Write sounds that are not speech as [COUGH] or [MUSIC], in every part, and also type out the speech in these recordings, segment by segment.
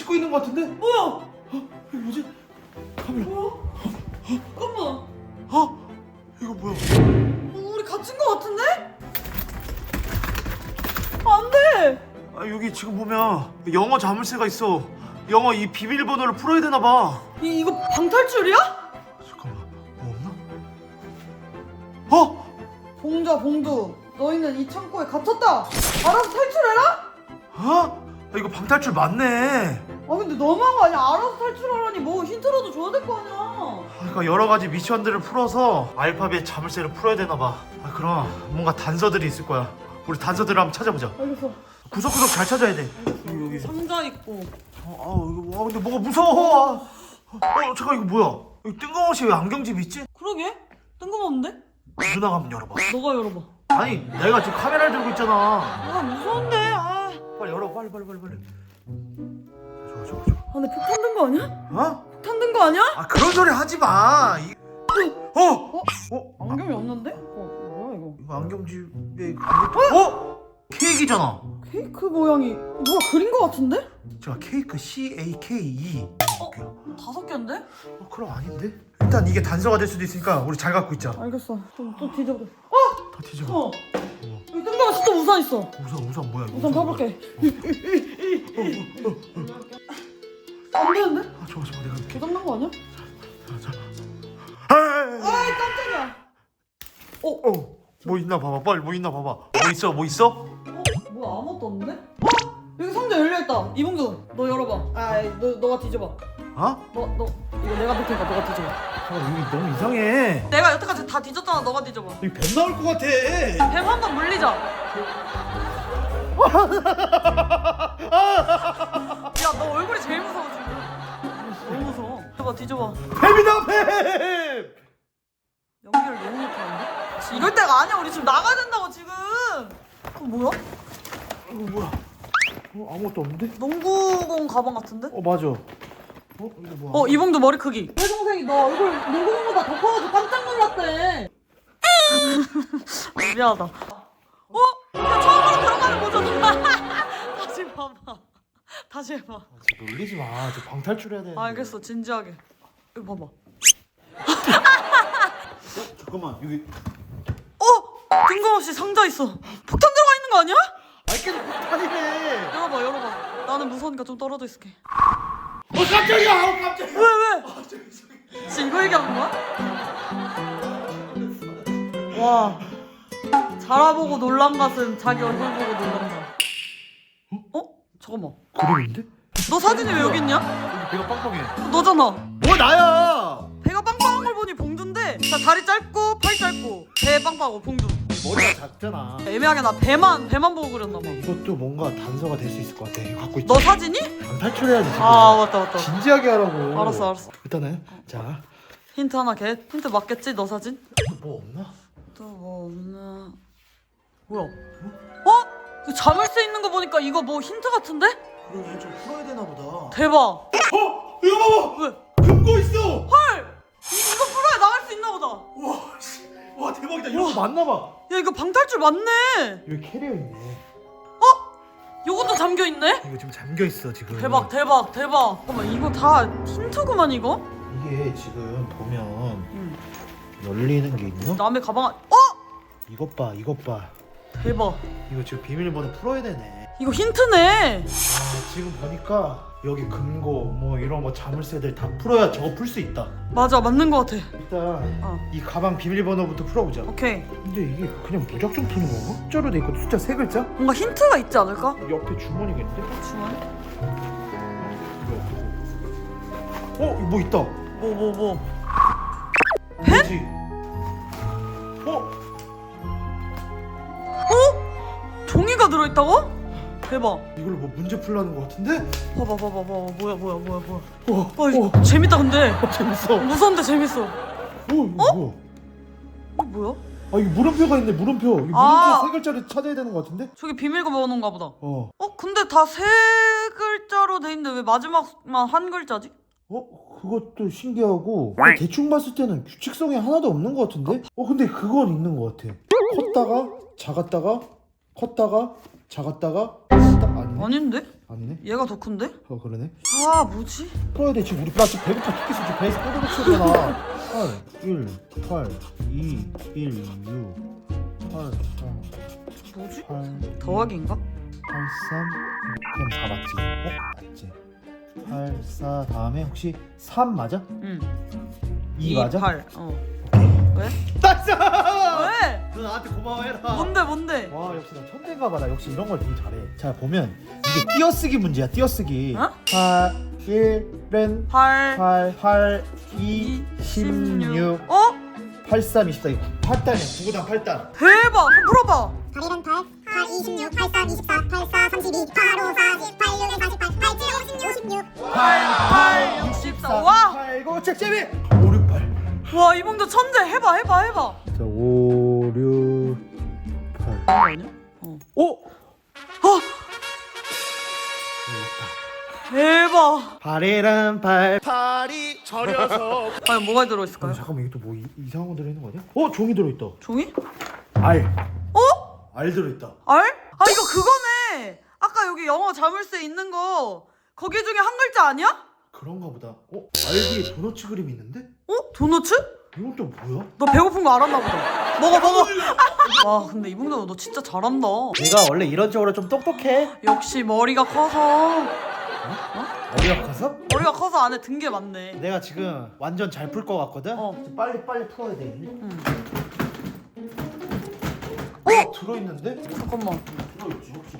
찍고 있는 것 같은데? 뭐야? 여기 뭐지? 카메라. 뭐야? 잠깐만. 어? 이거 뭐야? 어, 우리 갇힌 거 같은데? 안 돼. 아, 여기 지금 보면 영어 자물쇠가 있어. 영어 이 비밀번호를 풀어야 되나 봐. 이 이거 방탈출이야? 잠깐만. 뭐 없나? 어? 봉자 봉두 너희는 이 창고에 갇혔다. 알아서 탈출해라. 어? 아, 이거 방탈출 맞네. 아 근데 너무한 거 아니야? 알아서 탈출하라니 뭐 힌트라도 줘야 될 거 아니야. 아, 그러니까 여러 가지 미션들을 풀어서 알파벳 자물쇠를 풀어야 되나 봐. 아, 그럼 뭔가 단서들이 있을 거야. 우리 단서들을 한번 찾아보자. 알겠어. 구석구석 잘 찾아야 돼. 여기 여기. 상자 있고. 어, 아, 이거 와 근데 뭐가 무서워. 아, 어, 잠깐 이거 뭐야? 여기 뜬금없이 왜 안경집 있지? 그러게? 뜬금없는데? 누나가 한번 열어봐. 너가 열어봐. 아니, 내가 지금 카메라를 들고 있잖아. 아 무서운데. 아. 빨리 열어, 빨리 빨리 빨리 빨리. 좋아 좋아. 아 근데 폭탄 든 거 아니야? 어? 폭탄 든 거 아니야? 아 그런 소리 하지 마. 이... 어? 어? 어? 아, 안경이 없는데? 어 뭐야 이거? 이거 안경집에 안경... 어? 케이크잖아. 케이크 모양이 누가 그린 거 같은데? 자 케이크 C A K E. 어? 다섯 개인데? 어 그럼 아닌데? 일단 이게 단서가 될 수도 있으니까 우리 잘 갖고 있자. 알겠어. 그럼 또 뒤져보자. 더 뒤집어. 어. 여기 뜬금없이 또 우산 있어. 우선 우선 뭐야? 이거 우산 뭐야? 펴볼게. 안 되는데? 아 좋아 좋아 내가 이렇게. 고장난 거 아니야? 자, 자. 아, 아이 깜짝이야. 어? 어. 뭐 있나 봐봐. 빨리 뭐 있나 봐봐. 뭐 있어? 뭐 있어? 어? 뭐야 아무것도 없는데? 어? 여기 상자 열려있다. 이봉준 너 열어봐. 아이 너, 너가 뒤져봐. 어? 너, 너 이거 내가 볼 테니까 너가 뒤져봐. 잠깐 여기 너무 이상해. 내가 여태까지 다 뒤졌잖아. 너가 뒤져봐. 여기 뱀 나올 것 같아. 뱀 한 번 물리자. 야, 너 얼굴이 제일 무서워 지금. 너무 무서워. 뒤져봐, 뒤져봐. 뱀이다 뱀. 연기를 너무 못하는데? 이럴 때가 아니야. 우리 지금 나가야 된다고 지금. 그 뭐야? 이거 뭐야? 어 아무것도 없는데? 농구공 가방 같은데? 어 맞아. 어 이거 뭐야? 어, 이봉도 머리 크기. 내 동생이 너 얼굴 농구공보다 더 커가지고 깜짝 놀랐대. 아, 미안하다. [LAUGHS] 다시 봐봐. 다시 해봐. 아, 놀리지 마. 저 방탈출해야 돼. 알겠어, 진지하게. 이거 봐봐. 잠깐만 여기. 어? 뜬금없이 상자 있어. 폭탄 들어가 있는 거 아니야? 알게 폭탄이네. 열어봐, 열어봐. 나는 무서우니까 좀 떨어져 있을게. 어 깜짝이야. 어 깜짝이야. 왜, 왜? 진짜 이거 얘기하는 거야? 와. 자라보고 놀란 것은 자기 얼굴 보고 놀란다. 어? 잠깐만. 그림인데? 너 사진이 왜 여기 있냐? 여기 배가 빵빵해. 너잖아. 뭐 나야? 배가 빵빵한 걸 보니 봉두인데 자, 다리 짧고 팔 짧고 배 빵빵하고 봉두. 머리가 작잖아. 애매하게 나 배만 배만 보고 그렸나 봐. 이것도 뭔가 단서가 될 수 있을 것 같아. 이거 갖고 있자. 너 사진이? 방탈출해야지 지금. 아 맞다 맞다. 진지하게 하라고. 알았어 알았어. 일단은 자. 힌트 하나 개. 힌트 맞겠지 너 사진? 뭐 없나? 또 뭐 없나? 뭐야? 어? 이거 자물쇠 있는 거 보니까 이거 뭐 힌트 같은데? 그러게 좀 풀어야 되나 보다. 대박. 어? 이거 봐봐. 왜? 금고 있어. 헐! 이- 이거 풀어야 나갈 수 있나 보다. 와, 씨. 와 대박이다. 이런 거 맞나 봐. 야 이거 방탈출 맞네. 여기 캐리어 있네. 요것도 잠겨 있네. 이거 지금 잠겨 있어 지금. 대박 대박 대박. 잠깐만 이거 다 힌트구만 이거? 이게 지금 보면 응. 열리는 게 있나? 남의 가방 안... 어? 이것 봐, 이것 봐. 대박. 이거 지금 비밀번호 풀어야 되네. 이거 힌트네. 아, 지금 보니까 여기 금고 뭐 이런 거 자물쇠들 다 풀어야 저거 풀 수 있다. 맞아 맞는 거 같아. 일단 어. 이 가방 비밀번호부터 풀어보자. 오케이. 근데 이게 그냥 무작정 푸는 건가? 숫자로 돼 있고 숫자 세 글자? 뭔가 힌트가 있지 않을까? 옆에 주머니가 있는데? 주머니? 어? 뭐 있다. 뭐 뭐 뭐. 뭐지? 들어있다고? 대박. 이걸로 뭐 문제 풀라는 거 같은데? 봐봐 봐봐 봐봐 뭐야 뭐야 뭐야 뭐야. 어, 어, 이거 재밌다 근데. 어, 재밌어. 어, 무서운데 재밌어. 이거 뭐야? 이거 뭐야? 아, 이거 물음표가 있네, 물음표. 이 물음표 아. 세 글자를 찾아야 되는 거 같은데? 저기 비밀번호 번호인가 보다. 어. 어 근데 다 세 글자로 돼 있는데 왜 마지막만 한 글자지? 어? 그것도 신기하고 대충 봤을 때는 규칙성이 하나도 없는 것 같은데? 어 근데 그건 있는 것 같아 컸다가 작았다가 컸다가 작았다가 컸다 아니네? 아닌데? 아니네? 얘가 더 큰데? 어 그러네 아 뭐지? 풀어야 돼 지금 우리 나 지금 배고파 죽겠어 지금 배에서 꼬르륵 소리가 8 1 8 2 1 6 8 4 뭐지? 8 더하기인가? 8 3 그럼 4 맞지? 어? 맞지 8 4 다음에 혹시 3 맞아? 응2 맞아? 8 어. 왜? 맞아! 왜? 너 나한테 고마워해라 뭔데 뭔데? 와 역시 나 천재인가 봐 나 역시 이런 걸 되게 잘해 자 보면 이게 띄어쓰기 문제야 띄어쓰기 어? 8 1은 8 8 8 2 16 어? 8 3 24 이거 8단이야 구구단 8단 대박! 한번 풀어봐 8일은 8, 8, 26, 8, 3, 24, 8, 4, 32, 8, 5, 40, 8, 6은 48, 8, 7, 56, 56. 8 8 64 와! 8 9 7 7 5 6 8 와 이봉도 천재 해봐 해봐 해봐 자, 5 6 8 아니야? 어 오! 어! 대박 8이란 8 8이 저려서 [LAUGHS] 과연 뭐가 들어있을까요? 잠깐만 이게 또 뭐 이상한 거 들어있는 거 아니야? 어 종이 들어있다 종이? 알 어? 알 들어있다 알? 아 이거 그거네 아까 여기 영어 자물쇠 있는 거 거기 중에 한 글자 아니야? 그런가 보다 어? 알 뒤에 도너츠 그림이 있는데? 어? 도너츠? 이건 또 뭐야? 너 배고픈 거 알았나 보다 먹어 먹어 [LAUGHS] 와 근데 이봉도 너 진짜 잘한다 내가 원래 이런 쪽으로 좀 똑똑해 역시 머리가 커서 어디가 커서? 머리가 커서 안에 든 게 많네 내가 지금 완전 잘 풀 것 같거든? 어. 빨리 빨리 풀어야 돼 응. 어? 들어있는데? 잠깐만 들어있지 혹시?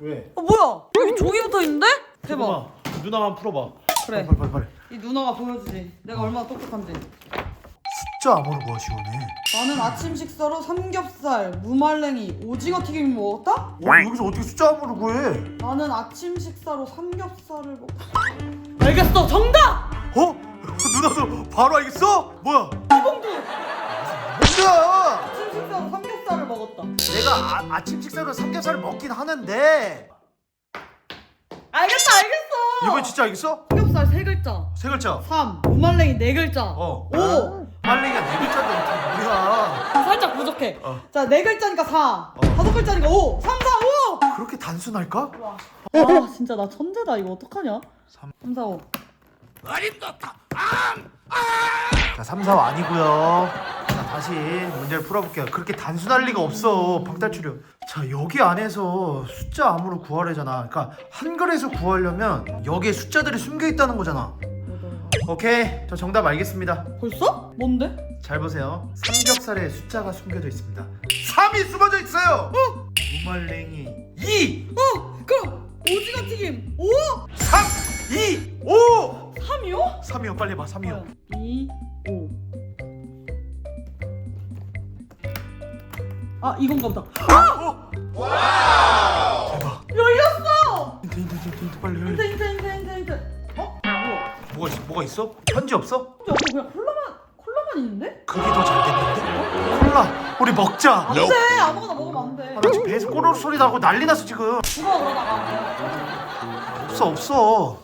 왜? 어 뭐야 여기 종이 붙어 있는데? 대박 누나, 누나만 풀어봐 그래 빨리 빨리 빨리 이 누나가 보여주지 내가 얼마나 똑똑한지 숫자 아무로 시원해 나는 아침 식사로 삼겹살, 무말랭이, 오징어 튀김 먹었다? 어? 여기서 어떻게 숫자 아무로 구해? 나는 아침 식사로 삼겹살을 먹. 알겠어, 정답. 어? [LAUGHS] 누나도 바로 알겠어? 뭐야? 이봉두. 뭐야? 아침 식사로 삼겹살을 먹었다. 내가 아, 아침 식사로 삼겹살을 먹긴 하는데 알겠어, 알겠어. 이번 진짜 알겠어? 삼겹살 세 글자. 세 글자 3. 무말랭이 네 글자. 어. 5. 빨리가 네 글자인데 어떻게 뭐야 살짝 부족해. 어. 자, 네 글자니까 4. 다섯 글자니까 5. 3, 4, 그렇게 단순할까? 5. 아, 진짜 나 천재다. 이거 어떡하냐? 삼. 3, 4, 5. 자 3, 4 아니고요 자 다시 문제를 풀어볼게요 그렇게 단순할 리가 없어 박탈출연 자 여기 안에서 숫자 암으로 구하래잖아 그러니까 한글에서 구하려면 여기에 숫자들이 숨겨 있다는 거잖아 오케이 저 정답 알겠습니다 벌써? 뭔데? 잘 보세요. 삼겹살에 숫자가 숨겨져 있습니다. 3이 숨어져 있어요. 무말랭이 2, 어, 그럼 오징어 튀김 5. 3, 2, 5. 3이요? 3이요. 빨리 봐. 3이요. 2, 5. 아, 이건가 보다. 어? 대박. 열렸어! 힌트 힌트 힌트, 힌트 빨리 빨리. 힌트, 힌트, 힌트, 힌트. 어? 뭐야? 뭐가 있어? 뭐가 있어? 편지 없어? 근데 아까 그냥 콜라만, 콜라만 있는데? 그게 더 잘 됐는데? 콜라. 우리 먹자. 안 돼! 아무거나 먹으면 안 돼. 아, 나 지금 배에서 꼬르륵 소리 나고 난리 났어 지금. 죽어, 그러다가. 없어 없어.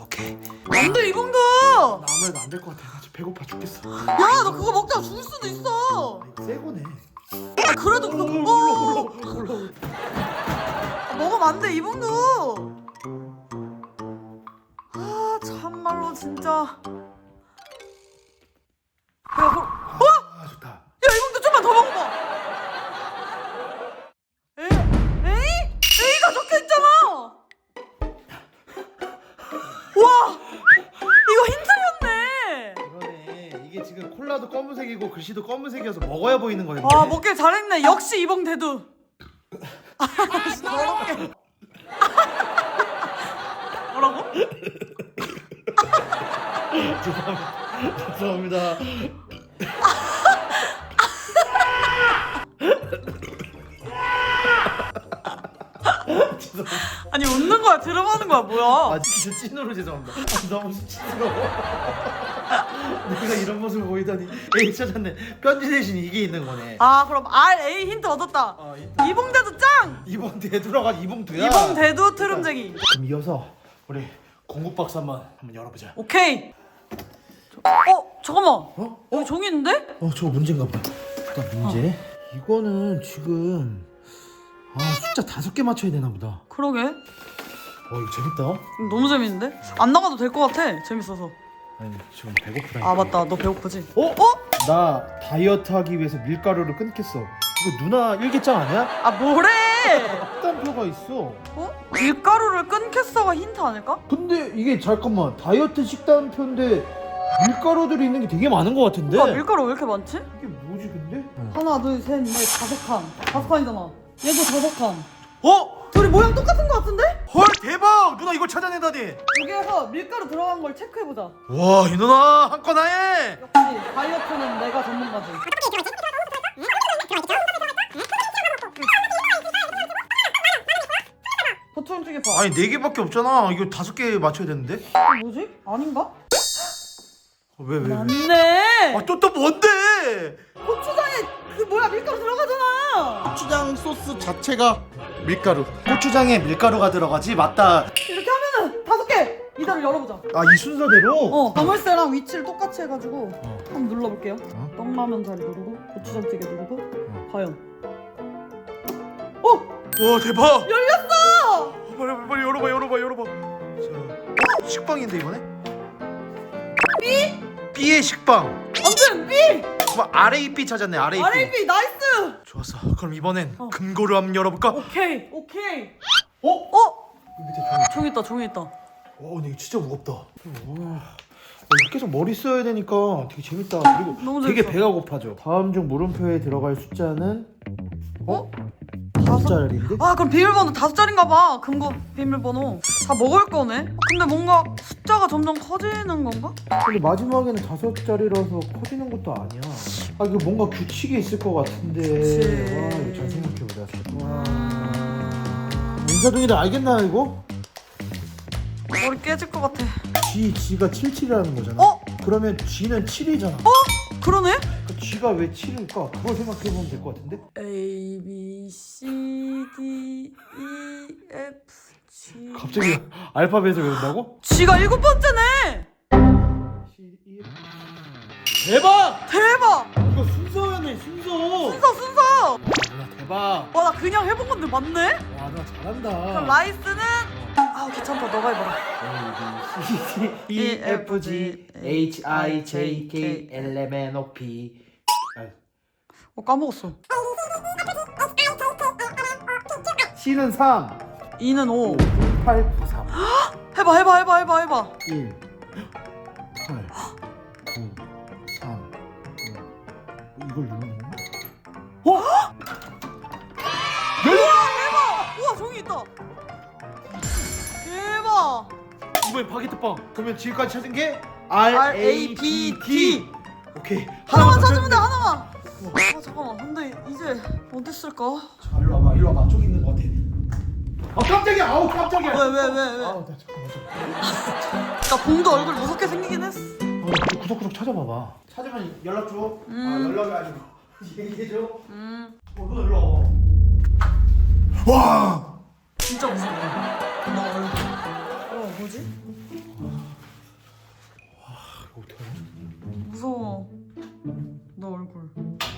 오케이. 안 돼, 이봉도! 나 아무래도 안 될 것 같아. 나 배고파 죽겠어. 야, 너 그거 먹다가 죽을 수도 있어! 새 거네. 아, 그래도 그거, 어! 아, 먹으면 안 돼, 이봉도! 아, 참말로, 진짜. 글씨도 검은색이어서 먹어야 보이는 거였네. 와 먹길 잘했네. 역시 이봉 대두. 아, 더럽게. 뭐라고? 죄송합니다. 아니 웃는 거야 들어가는 거야 뭐야 아 진짜 찐으로 죄송합니다. 아, 너무 수치스러워. 내가 이런 모습을 보이다니. 에이 찾았네. 편지 대신 이게 있는 거네. 아 그럼 R A 힌트 얻었다 어, 이- 이봉대도 짱 이봉 대두라가 이봉두야. 이봉대도 트름쟁이 그럼 이어서 우리 공국 박사 한번 한번 열어보자. 오케이 저- 어 잠깐만 어? 여기 종이 있는데? 어 저거 문제인가 보다. 일단 문제. 이거는 지금 아 숫자 다섯 개 맞춰야 되나 보다. 그러게 어 이거 재밌다. 너무 재밌는데? 안 나가도 될 것 같아 재밌어서 아니 지금 배고프다. 아 맞다 너 배고프지? 어? 어? 나 다이어트 하기 위해서 밀가루를 끊겠어. 이거 누나 일기장 아니야? 아 뭐래 식단표가 있어. 어? 밀가루를 끊겠어가 힌트 아닐까? 근데 이게 잠깐만 다이어트 식단표인데 밀가루들이 있는 게 되게 많은 것 같은데. 아 밀가루 왜 이렇게 많지? 이게 뭐지 근데? 하나 둘셋넷 다섯 칸 다섯 칸이잖아 얘도 다섯 칸 어? 둘이 모양 똑같은 것 같은데? 헐 대박! 누나 이걸 찾아내다니. 여기에서 밀가루 들어간 걸 체크해보자 와 이 누나 한건 하에. 역시 다이어트는 내가 전문가지 쪽에 봐 아니 네 개밖에 없잖아. 이거 다섯 개 맞춰야 되는데. 어, 뭐지? 아닌가? 어, 왜 왜? 왜? 맞네 아또 또 뭔데? 고추장에 그 뭐야 밀가루 들어가잖아 고추장 소스 자체가 밀가루. 고추장에 밀가루가 들어가지 맞다. 이렇게 하면은 다섯 개 이달을 열어보자 아 이 순서대로. 어 자물쇠랑 위치를 똑같이 해가지고 어. 한번 눌러볼게요 어? 떡라면 자리 누르고 고추장찌개 누르고 과연 어! 와 대박. 열렸어! 빨리 빨리 열어봐 열어봐 열어봐. 자, 어? 식빵인데 이번에? B? B의 식빵. 아무튼 B! 뭐 RAB 찾았네 RAB. RAB 나이스! 좋았어. 그럼 이번엔 금고를 한번 열어볼까? 오케이 오케이 어? 어? 밑에 종이. 종이 있다 종이 있다 와 근데 이거 진짜 무겁다. 와. 이거 계속 머리 써야 되니까 되게 재밌다. 그리고 너무 되게 재밌어. 배가 고파져. 다음 중 물음표에 들어갈 숫자는 어? 다섯 자리인데? 아 그럼 비밀번호 다섯 자리인가 봐 금고 비밀번호 다 먹을 거네 어, 근데 뭔가 숫자가 점점 커지는 건가? 근데 마지막에는 다섯 자리라서 커지는 것도 아니야. 아 이거 뭔가 규칙이 있을 것 같은데. 그치. 와 이거 잘 생각해보자. 와. 인사동이들 알겠나 이거? 머리 깨질 것 같아 G G가 77이라는 거잖아. 어? 그러면 G는 7이잖아. 그러네? 그 G가 왜 7일까? 그걸 생각해보면 될 것 같은데? A B C D E F 갑자기 알파벳을 외운다고? G가 일곱 번째네 E, 대박! 대박 이거 순서였네 순서. 순서 순서 누나 대박. 와 나 그냥 해본 건데 맞네? 와 누나 잘한다. 라이스는 아 귀찮다 너가 해봐라 A, B, C, D, E, F, G, H, I, J, K, L, M, N, O, P. 어 까먹었어 C는 3, E는 5 8, 9, 3. 해봐 해봐 해봐 해봐 해봐 1, 8, 9, 3, 5. 이걸 누르는 거야? [GASPS] 대박 우와 종이 있다 대박 이번엔 바게트빵. 그러면 지금까지 찾은 게 R, R, A, B, D. 오케이. 하나만 더 찾으면 돼 하나만 아 잠깐만 근데 이제 어디 쓸까? 자, 일로 와봐, 일로 와봐. 저기. 아 깜짝이야. 아우 깜짝이야. 왜, 왜, 왜, 왜? 아우 나 잠깐만. 나 봉도 얼굴 무섭게 생기긴 했어 어, 그 구석구석 찾아봐봐. 찾으면 연락 줘. 음. 아 연락이 아니고 [LAUGHS] 얘기해 줘. 음 어, 너 일로 와. 와. 진짜 무서워 나 얼굴 어 뭐지? 이거 어떡하냐? 무서워 너 얼굴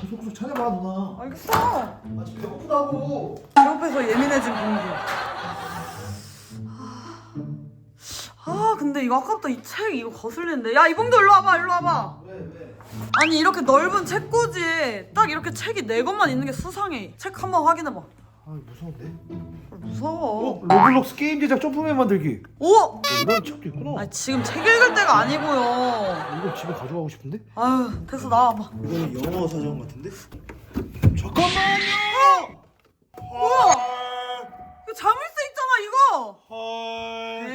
구석구석 찾아봐 누나. 알겠어 아 지금 배고프다고. 옆에서 예민해진 공기 이거 아까부터 이 책 이거 거슬리는데 야 이봉도 일로 와봐 일로 와봐 왜 왜? 아니 이렇게 넓은 책꽂이에 딱 이렇게 책이 네 권만 있는 게 수상해 책 한번 확인해봐 아 무서운데? 무서워 어? 로블록스 게임 제작 점프맨 만들기. 오! 어, 이런 책도 있구나. 아니 지금 책 읽을 때가 아니고요 이거 집에 가져가고 싶은데? 아유 됐어 나와봐 이거는 영어 사전 같은데? 잠깐만요. 뭐야 이거 자물쇠 있잖아 이거 헐.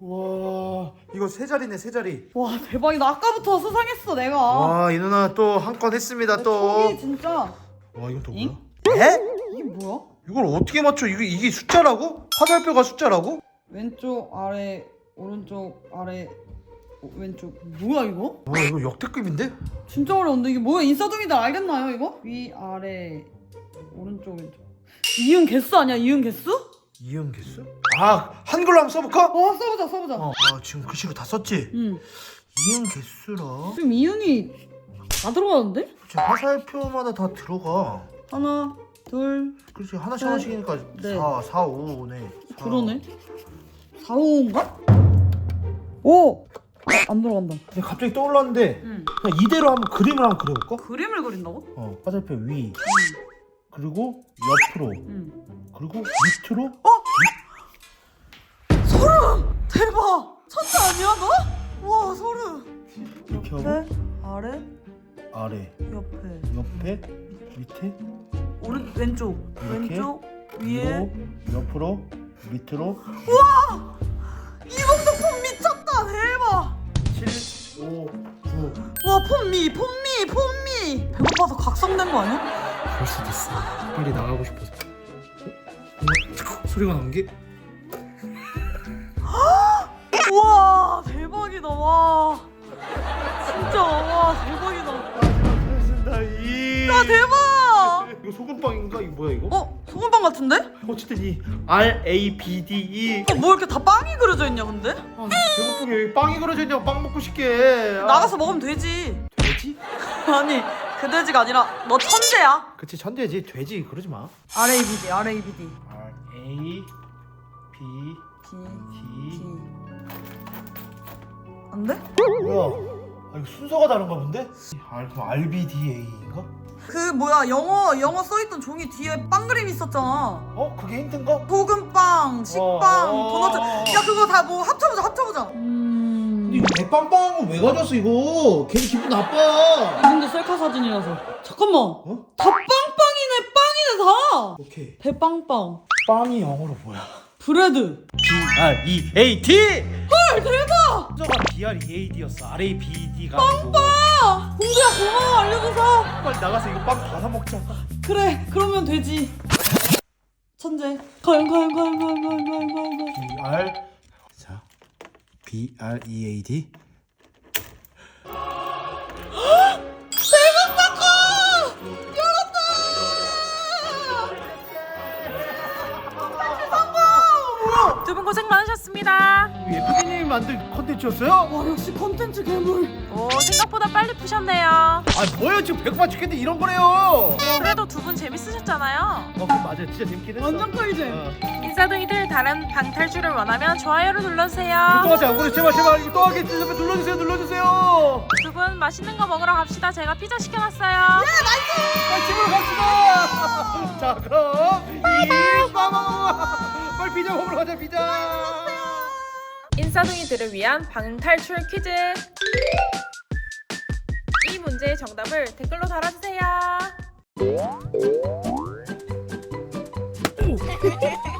와 이거 세 자리네 세 자리. 와 대박이다 아까부터 수상했어 내가 와 이 누나 또 한 건 했습니다 또. 촉이 진짜 와 이건 또 잉? 뭐야? 에? 이게 뭐야? 이걸 어떻게 맞춰? 이게 이게 숫자라고? 화살표가 숫자라고? 왼쪽 아래 오른쪽 아래 어, 왼쪽 뭐야 이거? 와 이거 역대급인데? 진짜 어려운데 이게 뭐야 인싸둥이들 알겠나요 이거? 위 아래 오른쪽 왼쪽 이응 개수 아니야 이응 개수? 이응 개수? 아 한글로 한번 써볼까? 어 써보자 써보자 어, 아 지금 글씨로 다 썼지? 응 이응 개수라 지금 이응이 다 들어가는데? 그치, 화살표마다 다 들어가 하나 둘 그렇지 하나씩 네. 하나씩이니까 네. 4, 4, 5네 그러네 4, 5인가? 오! 아, 안 들어간다 근데 갑자기 떠올랐는데 응 그냥 이대로 한번 그림을 한번 그려볼까? 그림을 그린다고? 어 화살표 위 그리고 옆으로 응 그리고 밑으로 어? 소름! 대박! 천재 아니야 너? 와 소름 이렇게 하고 옆에 아래? 아래. 옆에. 옆에? 밑에? 오른 왼쪽. 이렇게? 왼쪽 위에. 위로, 옆으로? 밑으로? 이것도 폼 미쳤다 대박! 7, 5, 9 와 폼미 폼미 폼미. 배고파서 각성된 거 아니야? 수도 있어. 빨리 나가고 싶어서. 어? 소리가 나는 게? [GASPS] 우와 대박이다 와. 진짜 와 대박이다. 고맙습니다 이. 야 대박! 이거 소금빵인가? 이거 뭐야 이거? 어? 소금빵 같은데? 어쨌든 이 R, A, B, D, E. 어, 뭐 이렇게 다 빵이 그려져 있냐 근데? 아, 배고프게 빵이 그려져 있냐고 빵 먹고 싶게. 아, 나가서 먹으면 되지. 돼지? [LAUGHS] 아니 그 돼지가 아니라 너 천재야. 그치 천재지. 돼지 그러지 마. RABD RABD R, A, B, D 안 돼? 뭐야 아, 이거 순서가 다른가 본데? R, 그럼 R, B, D, A인가? 그 뭐야 영어 영어 써있던 종이 뒤에 빵 그림 있었잖아 어? 그게 힌트인가? 소금빵, 식빵, 어. 도넛 야 그거 다 뭐 합쳐보자 합쳐보자 음... 이거 대빵빵한 거왜 가져왔어 이거 괜히 기분 나빠 이분도 셀카 사진이라서 잠깐만 어? 다 빵빵이네 빵이네 다 오케이 배빵빵 빵이 영어로 뭐야? 브레드. B R E A D 헐 대박 순서가 B R E A D였어. R A B D가 아니고. 아 공주야 고마워 알려줘서. 빨리 나가서 이거 빵 다 사 먹자. 그래 그러면 되지. 천재. 과연 과연 과연 과연 과연 과연 과연. B R 자 B 고생 많으셨습니다. 예쁘게님이 만든 컨텐츠였어요? 와 역시 컨텐츠 괴물 오, 생각보다 빨리 푸셨네요. 아 뭐예요 지금 배고파 죽겠는데 이런 거래요 그래도 두 분 재밌으셨잖아요. 어 맞아 진짜 재밌긴 했어 완전 꿀잼 어. 인사둥이들 다른 방탈출을 원하면 좋아요를 눌러주세요. 또 하지 않고 제발 제발 이거 또 하게 제발 눌러주세요 눌러주세요 두 분 맛있는 거 먹으러 갑시다. 제가 피자 시켜놨어요. 빨리 집으로 갑시다 [LAUGHS] 자 그럼 피자 먹으러 가자. 피자 인사둥이들을 위한 방탈출 퀴즈. 이 문제의 정답을 댓글로 달아주세요. [LAUGHS]